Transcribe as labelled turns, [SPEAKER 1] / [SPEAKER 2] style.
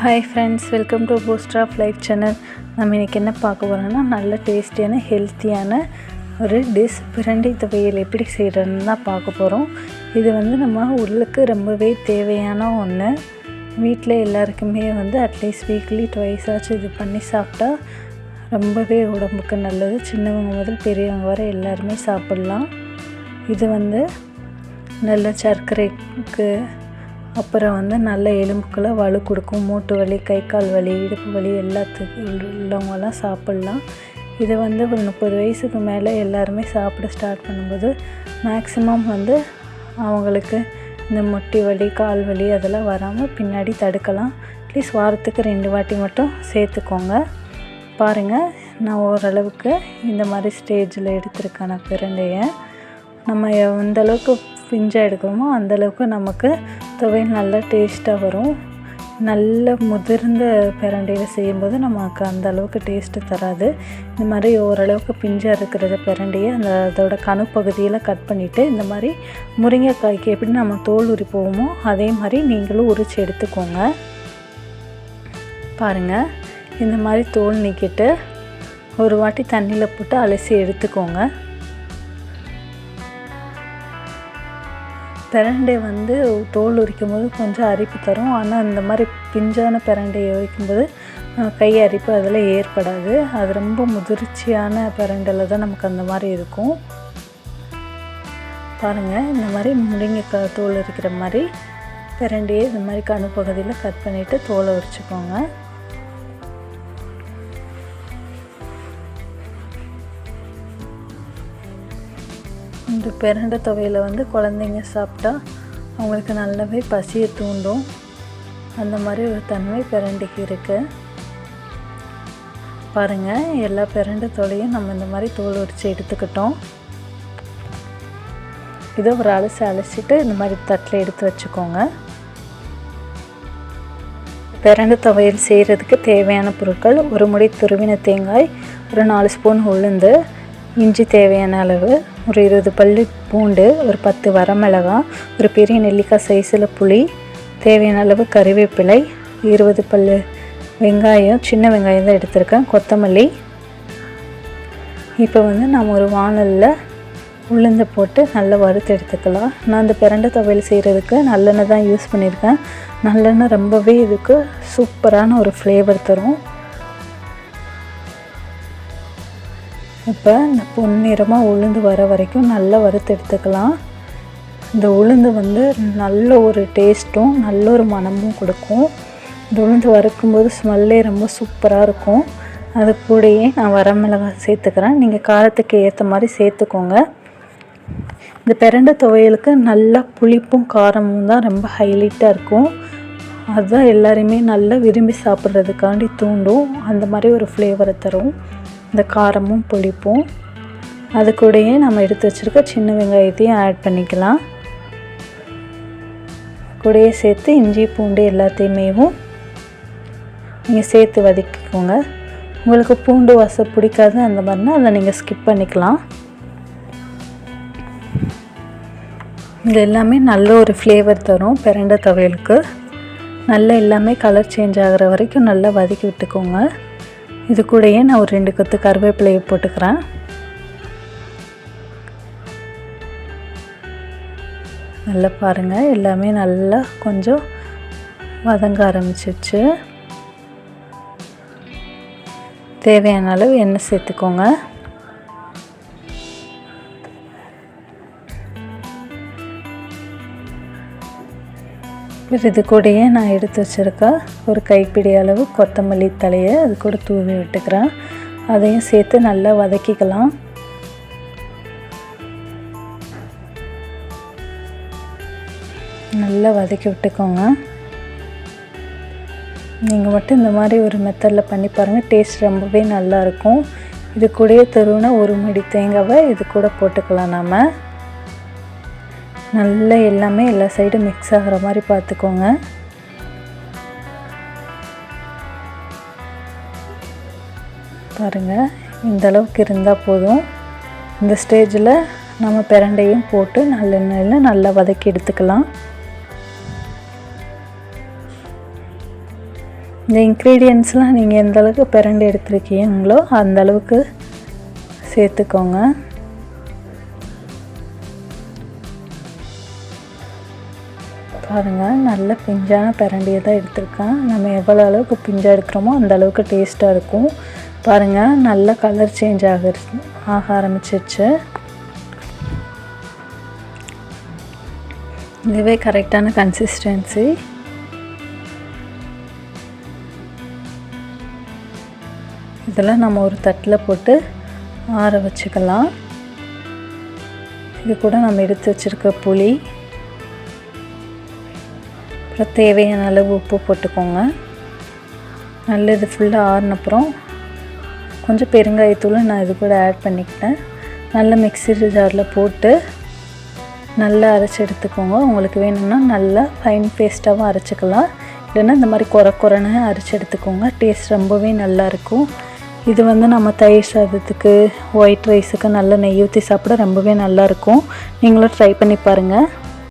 [SPEAKER 1] Hi friends welcome to booster of life channel நம்ம இன்றைக்கி என்ன பார்க்க போகிறோம்னா நல்ல டேஸ்டியான ஹெல்த்தியான ஒரு டிஷ் பிரண்டி துவையல் எப்படி செய்கிறதுன்னு தான் பார்க்க போகிறோம் இது வந்து நம்ம உள்ளுக்கு ரொம்பவே தேவையான ஒன்று வீட்டில் எல்லாருக்குமே வந்து அட்லீஸ்ட் வீக்லி ட்வைஸ் ஆச்சு இது பண்ணி சாப்பிட்டா ரொம்பவே உடம்புக்கு நல்லது. சின்னவங்க முதல் பெரியவங்க வரை எல்லாருமே சாப்பிட்லாம். இது வந்து நல்ல சர்க்கரைக்கு அப்புறம் வந்து நல்ல எலும்புக்களை வலு கொடுக்கும் மூட்டு வலி கை கால் வலி இடுப்பு வலி எல்லாத்துக்கும் உள்ளவங்கெல்லாம் சாப்பிட்லாம். இதை வந்து ஒரு முப்பது வயசுக்கு மேலே எல்லாருமே சாப்பிட ஸ்டார்ட் பண்ணும்போது மேக்ஸிமம் வந்து அவங்களுக்கு இந்த முட்டி வலி கால் வலி அதெல்லாம் வராமல் பின்னாடி தடுக்கலாம். அட்லீஸ்ட் வாரத்துக்கு ரெண்டு வாட்டி மட்டும் சேர்த்துக்கோங்க. பாருங்கள் நான் ஓரளவுக்கு இந்த மாதிரி ஸ்டேஜில் எடுத்திருக்கேன் நான் பிரண்டையை நம்ம எந்த அளவுக்கு பிஞ்சாக எடுக்கிறோமோ அந்தளவுக்கு நமக்கு துவையல் நல்லா டேஸ்ட்டாக வரும். நல்ல முதிர்ந்த பிரண்டையில் செய்யும்போது நமக்கு அந்த அளவுக்கு டேஸ்ட்டு தராது. இந்த மாதிரி ஓரளவுக்கு பிஞ்சாக இருக்கிறத பிரண்டையை அந்த அதோட கணு பகுதியில் கட் பண்ணிவிட்டு இந்த மாதிரி முருங்கைக்காய்க்கு எப்படி நம்ம தோல் உரிப்போமோ அதே மாதிரி நீங்களும் உரித்து எடுத்துக்கோங்க. பாருங்கள் இந்த மாதிரி தோல் நீக்கிட்டு ஒரு வாட்டி தண்ணியில் போட்டு அலசி எடுத்துக்கோங்க. பிரண்டை வந்து தோல் உரிக்கும் போது கொஞ்சம் அரிப்பு தரும். ஆனால் இந்த மாதிரி பிஞ்சான பிரண்டையை உரிக்கும்போது கை அரிப்பு அதில் ஏற்படாது. அது ரொம்ப முதிர்ச்சியான பிரண்டையில் தான் நமக்கு அந்த மாதிரி இருக்கும். பாருங்கள் இந்த மாதிரி முருங்கைக்காய் தோல் இருக்கிற மாதிரி பிரண்டையை இந்த மாதிரி கணு பகுதியில் கட் பண்ணிவிட்டு தோலை உரிச்சுக்கோங்க. இந்த பிரண்டை துவையில் வந்து குழந்தைங்க சாப்பிட்டா அவங்களுக்கு நல்லாவே பசியை தூண்டும். அந்த மாதிரி ஒரு தன்மை பிரண்டைக்கு இருக்குது பாருங்கள் எல்லா பிரண்டை தொலையும் நம்ம இந்த மாதிரி தோல் உரித்து எடுத்துக்கிட்டோம். இதை ஒரு அலசி அலசிட்டு இந்த மாதிரி தட்டில் எடுத்து வச்சுக்கோங்க. பிரண்டு துவையல் செய்கிறதுக்கு தேவையான பொருட்கள் ஒரு முடி துருவின தேங்காய் ஒரு நாலு ஸ்பூன் உளுந்து இஞ்சி தேவையான அளவு ஒரு இருபது பல்லு பூண்டு ஒரு பத்து வரமிளகாய் ஒரு பெரிய நெல்லிக்காய் சைஸில் புளி தேவையான அளவு கறிவேப்பிலை இருபது பல்லு வெங்காயம் சின்ன வெங்காயம் தான் எடுத்திருக்கேன் கொத்தமல்லி. இப்போ வந்து நாம் ஒரு வானலில் உளுந்தை போட்டு நல்லா வறுத்து எடுத்துக்கலாம். நான் இந்த பிரண்டை துவையல் செய்கிறதுக்கு நல்லெண்ணெய் தான் யூஸ் பண்ணியிருக்கேன். நல்லெண்ணெய் ரொம்பவே இதுக்கு சூப்பரான ஒரு ஃப்ளேவர் தரும். இப்போ பொன்னிறமாக உளுந்து வர வரைக்கும் நல்லா வறுத்து எடுத்துக்கலாம். இந்த உளுந்து வந்து நல்ல ஒரு டேஸ்ட்டும் நல்ல ஒரு மனமும் கொடுக்கும். இந்த உளுந்து வறுக்கும்போது ஸ்மெல்லே ரொம்ப சூப்பராக இருக்கும். அது கூடயே நான் வரமிளகாய் சேர்த்துக்கிறேன். நீங்கள் காரத்துக்கு ஏற்ற மாதிரி சேர்த்துக்கோங்க. இந்த பிரண்டை துவையலுக்கு நல்லா புளிப்பும் காரமும் தான் ரொம்ப ஹைலைட்டாக இருக்கும். அதுதான் எல்லாருமே நல்லா விரும்பி சாப்பிட்றதுக்காண்டி தூண்டும். அந்த மாதிரி ஒரு ஃப்ளேவரை தரும். இந்த காரமும் புளிப்பும். அது கூடயே நம்ம எடுத்து வச்சுருக்க சின்ன வெங்காயத்தையும் ஆட் பண்ணிக்கலாம். கூடயே சேர்த்து இஞ்சி பூண்டு எல்லாத்தையுமேவும் நீங்கள் சேர்த்து வதக்கிக்கோங்க. உங்களுக்கு பூண்டு வாசம் பிடிக்காது அந்த மாதிரினா அதை நீங்கள் ஸ்கிப் பண்ணிக்கலாம். இது எல்லாமே நல்ல ஒரு ஃப்ளேவர் தரும் பிரண்ட துவையலுக்கு. நல்லா எல்லாமே கலர் சேஞ்ச் ஆகிற வரைக்கும் நல்லா வதக்கி விட்டுக்கோங்க. இது கூடயே நான் ஒரு ரெண்டு கொத்து கருவேப்பிலையை போட்டுக்கிறேன். நல்லா பாருங்கள் எல்லாமே நல்லா கொஞ்சம் வதங்க ஆரம்பிச்சிச்சு தேவையான அளவு எண்ணெய் சேர்த்துக்கோங்க. இது கூடயே நான் எடுத்து வச்சுருக்க ஒரு கைப்பிடி அளவு கொத்தமல்லி தலையை அது கூட தூவி விட்டுக்கிறேன். அதையும் சேர்த்து நல்லா வதக்கிக்கலாம். நல்லா வதக்கி விட்டுக்கோங்க. நீங்கள் மட்டும் இந்த மாதிரி ஒரு மெத்தடில் பண்ணி பாருங்கள் டேஸ்ட் ரொம்பவே நல்லாயிருக்கும் இது கூடயே தருவினா ஒரு மடி தேங்காவை இது கூட போட்டுக்கலாம் நாம். நல்லா எல்லாமே எல்லா சைடும் மிக்ஸ் ஆகிற மாதிரி பார்த்துக்கோங்க. பாருங்கள் இந்த அளவுக்கு இருந்தால் போதும். இந்த ஸ்டேஜில் நம்ம பிரண்டையும் போட்டு நல்லெண்ணெயில் நல்லா வதக்கி எடுத்துக்கலாம். இந்த இன்க்ரீடியன்ஸ்லாம் நீங்கள் எந்த அளவுக்கு எடுத்துருக்கீங்களோ அந்த அளவுக்கு சேர்த்துக்கோங்க. பாருங்கள் நல்ல பிஞ்சான பிரண்டியை தான் எடுத்திருக்கேன். நம்ம எவ்வளோ அளவுக்கு பிஞ்சாக எடுக்கிறோமோ அந்த அளவுக்கு டேஸ்ட்டாக இருக்கும். பாருங்கள் நல்ல கலர் சேஞ்ச் ஆக ஆக ஆரம்பிச்சிருச்சு. இதுவே கரெக்டான கன்சிஸ்டன்சி இதெல்லாம் நம்ம ஒரு தட்டில் போட்டு ஆற வச்சுக்கலாம். இது கூட நம்ம எடுத்து வச்சுருக்க புளி. அப்புறம் தேவையான அளவு உப்பு போட்டுக்கோங்க. நல்ல இது ஃபுல்லாக ஆறினப்புறம் கொஞ்சம் பெருங்காயத்தூளை நான் இது கூட ஆட் பண்ணிக்கிட்டேன். நல்ல மிக்ஸி ஜாரில் போட்டு நல்லா அரைச்சி எடுத்துக்கோங்க. உங்களுக்கு வேணும்னா நல்லா ஃபைன் பேஸ்ட்டாகவும் அரைச்சிக்கலாம். இல்லைன்னா இந்த மாதிரி குறை குறைன்னு அரைச்சி எடுத்துக்கோங்க. டேஸ்ட் ரொம்பவே நல்லாயிருக்கும் இது வந்து நம்ம தயிர் சாதத்துக்கு ஒயிட் ரைஸுக்கு நல்லா நெய் ஊற்றி சாப்பிட ரொம்பவே நல்லாயிருக்கும் நீங்களும் ட்ரை பண்ணி பாருங்கள்